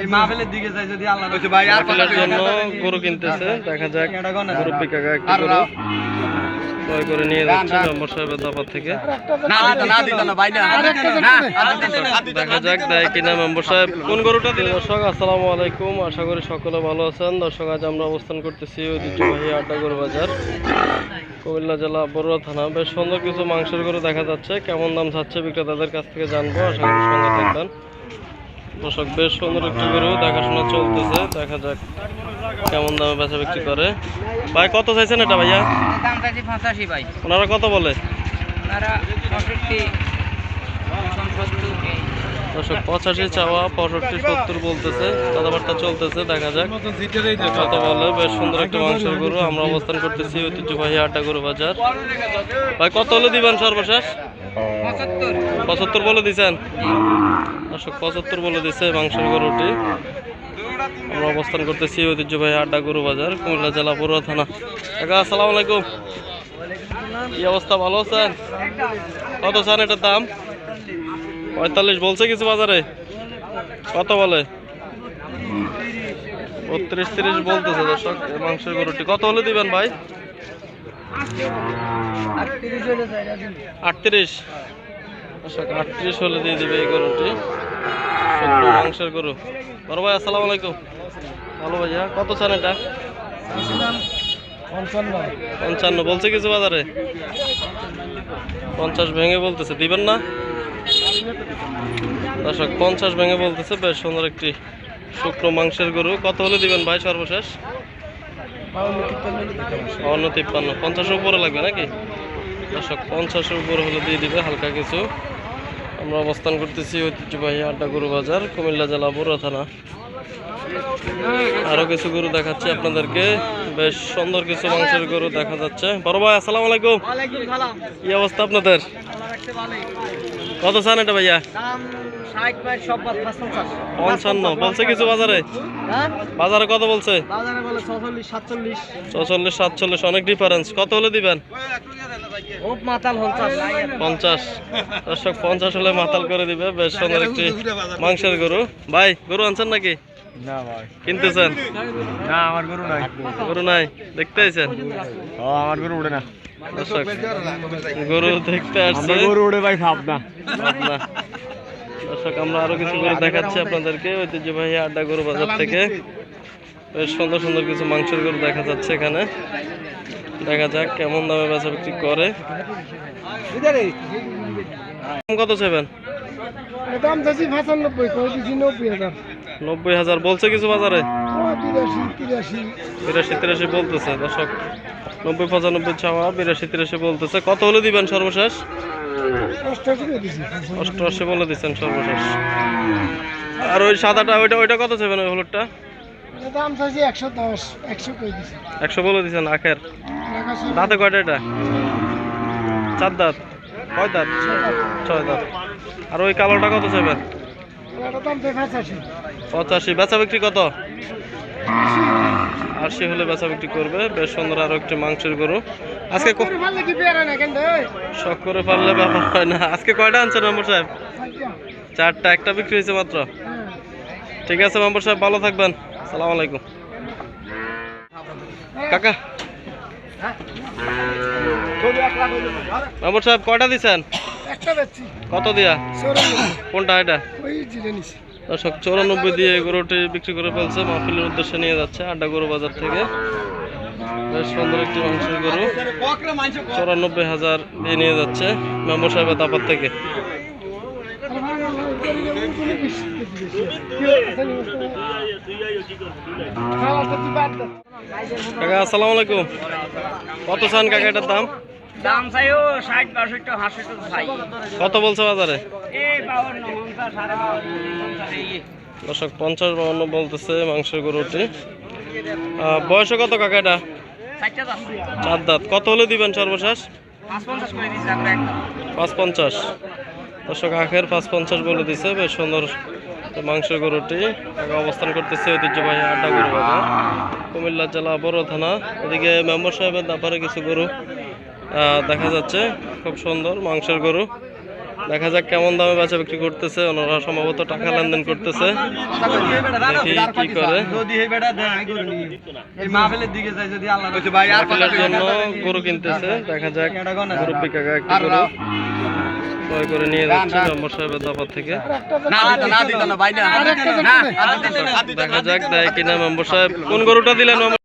এই মাহফিলের দিকে যাই যদি আল্লাহ বলছে ভাই আর মাহফিলের জন্য গরু কিনতেছে। দেখা যাক মুরব্বী কাকা একটি গরু? ক্রয় করে নিয়ে যাচ্ছে মেম্বার সাহেবের দাপার থেকে। না দিত না দিত না ভাই না না আর দিত না, আর দিত না। দেখা যাক দেয় কিনা মেম্বার সাহেব। কোন গরুটা দর্শক আসসালামু আলাইকুম। আশা করি সকলে ভালো আছেন। দর্শক আজ আমরা অবস্থান করতেছি ঐতিহ্যবাহী আড্ডা গরু বাজার। কুমিল্লা জেলা বড়ুয়া থানা। বেশ সুন্দর কিছু মাংসের গরু দেখা যাচ্ছে। কেমন দাম চাচ্ছে বিক্রেতাদের কাছ থেকে জানব। আশা করি সঙ্গে থাকবেন। দর্শক বেশ সুন্দর একটি গরু দেখাশোনা চলতেছে। দেখা যাক কেমন দামে বেচা বিক্রি করে। ভাই কত চাইছেন এটা ভাইয়া? দাম চাইছি পঁচাশি ভাই। ওনারা কত বলে? দর্শক পঁচাশি চাওয়া পঁয়ষট্টি সত্তর বলতেছে। কথাবার্তা চলতেছে দেখা যাক। কত বলে? বেশ সুন্দর একটা মাংসের গরু আমরা অবস্থান করতেছি ঐতিহ্যবাহী আড্ডা গরু বাজার। ভাই কত হলে দিবেন সর্বশেষ? পঁচাত্তর। পঁচাত্তর বলে দিছেন? দর্শক, পঁচাত্তর বলে দিছে মাংসের গরুটি। আমরা অবস্থান করতেছি ঐতিহ্যবাহী আড্ডা গরু বাজার, কুমিল্লা জেলা বড়ুয়া থানা। আসসালামু আলাইকুম। কি অবস্থা, ভালো আছেন? কত চান এটার দাম? পঁয়তাল্লিশ বলছে কিছু বাজারে? কত বলে? বত্রিশ তিরিশ বলতেছে দর্শক মাংসের গরুটি। কত হলে দিবেন ভাই? আটত্রিশ। আটত্রিশ হলে দিয়ে দিবে এই গরুটি। বড় ভাই, আসসালামু আলাইকুম। ভালো ভাইয়া কত চান এটা? পঞ্চান্ন। বলছে কিছু বাজারে? পঞ্চাশ ভেঙে বলতেছে, দিবেন না? দর্শক, পঞ্চাশ ভেঙে বলতেছে, বেশ সুন্দর একটি শুকনো মাংসের গরু। কত হলে দিবেন ভাই সর্বশেষ? বাউন্ন তিপ্পান্ন। পঞ্চাশের উপরে লাগবে নাকি? দর্শক, পঞ্চাশের উপরে হলে দিয়ে দিবে হালকা কিছু। আমরা অবস্থান করতেছি ঐতিহ্যবাহী আড্ডা গরু বাজার কুমিল্লা জেলা বড়ুয়া থানা। আরও কিছু গরু দেখাচ্ছি আপনাদেরকে। বেশ সুন্দর কিছু মাংসের গরু দেখা যাচ্ছে। বড় ভাই আসসালামু আলাইকুম। কি অবস্থা আপনাদের? কত চান এটা ভাইয়া? পঞ্চান্ন। বলছে কিছু বাজারে? হ্যাঁ? বাজারে কত বলছে? ছচল্লিশ সাতচল্লিশ। অনেক ডিফারেন্স কত হলে দিবেন? মাতাল পঞ্চাশ। পঞ্চাশ। দর্শক পঞ্চাশ হলে মাতাল করে দিবে। বেশ সুন্দর একটি মাংসের গরু। ভাই গরু আনছেন নাকি? না ভাই। কিনতেছেন? না আমার গরু নাই। গরু নাই। দেখতে আমার গরু উড়ে না। গরু দেখতে আসছে। গরু উড়ে ভাই ভাব না না দর্শক আমরা আরও কিছু গরু দেখাচ্ছি আপনাদেরকে ঐতিহ্যবাহী আড্ডা গরু বাজার থেকে। বেশ সুন্দর সুন্দর কিছু মাংসের গরু দেখা যাচ্ছে এখানে। দেখা যাক কেমন দামে বেচা বিক্রি করে। কত চাইবেন? দাম চাচ্ছি পঁচানব্বই নব্বই হাজার। নব্বই হাজার বলছে কিছু বাজারে? ও তিরাশি তিরাশি বলতেছে দর্শক। নব্বই, পঁচানব্বই চাওয়া, বিরাশি, তিরাশি বলতেছে। কত হলে দিবেন সর্বশেষ? অষ্টআশি বলে দিচ্ছেন সর্বশেষ। আর ওই সাদাটা, ওইটা ওইটা কত চাইবেন ওই হলুদটা? একশো বলে দিচ্ছেন, আখের। দাঁতে কয়টা এটা? চার দাঁত। কয় দাঁত? ছয় দাঁত। আর ওই কালোটা কত চাইবেন? পঁচাশি। বেচা বিক্রি কত? আশি হলে বেচা বিক্রি করবে বেশ সুন্দর আরও একটি মাংসের গরু। আজকে? শখ করে পারলে ব্যাপার হয় না আজকে কয়টা আনছেন মেম্বার সাহেব? চারটা। একটা বিক্রি হয়েছে মাত্র। ঠিক আছে মেম্বার সাহেব ভালো থাকবেন। সালাম আলাইকুম। কাকা। মেম্বার সাহেব কয়টা বেচছি। কত দিয়া? কোনটা এটা? দর্শক চৌরানব্বই দিয়ে গরুটি বিক্রি করে ফেলছে মাহফিলের উদ্দেশ্যে নিয়ে যাচ্ছে আড্ডা গরু বাজার থেকে। বেশ সুন্দর একটি মাংসের গরু। চৌরানব্বই হাজার দিয়ে নিয়ে যাচ্ছে মেম্বার সাহেবের তাপার থেকে। কাকা আসসালামু আলাইকুম। কত চান কাকা এটার দাম? দাম চাইও ষাট বাষট্টি কত বলছে বাজারে? এই বাউন্ন দর্শক, পঞ্চাশ বাউন্ন বলতেছে মাংসের গরুটি। বয়সে কত কাকা এটা? চার দাঁত। কত হলে দিবেন সর্বশেষ? পাঁচ পঞ্চাশ দর্শক, আখের পাঁচ পঞ্চাশ বলে দিছে। বেশ সুন্দর মাংসের গরুটি। অবস্থান করতেছে ঐতিহ্যবাহী আড্ডা গরু কুমিল্লা জেলা বড় থানা। এদিকে মেম্বার সাহেবের ব্যাপারে কিছু গরু দেখা যাচ্ছে। খুব সুন্দর মাংসের গরু। দেখা যাক কেমন দামে বেচা বিক্রি করতেছে। ওনারা সম্ভবত টাকা লেনদেন করতেছে। কি করে। জন্য গরু কিনতেছে। দেখা যাক একটা গরু ক্রয় করে নিয়ে যাচ্ছে মেম্বার সাহেবের দাপার থেকে। দেখা যাক দেয় কিনা মেম্বার সাহেব। কোন গরুটা দিলেন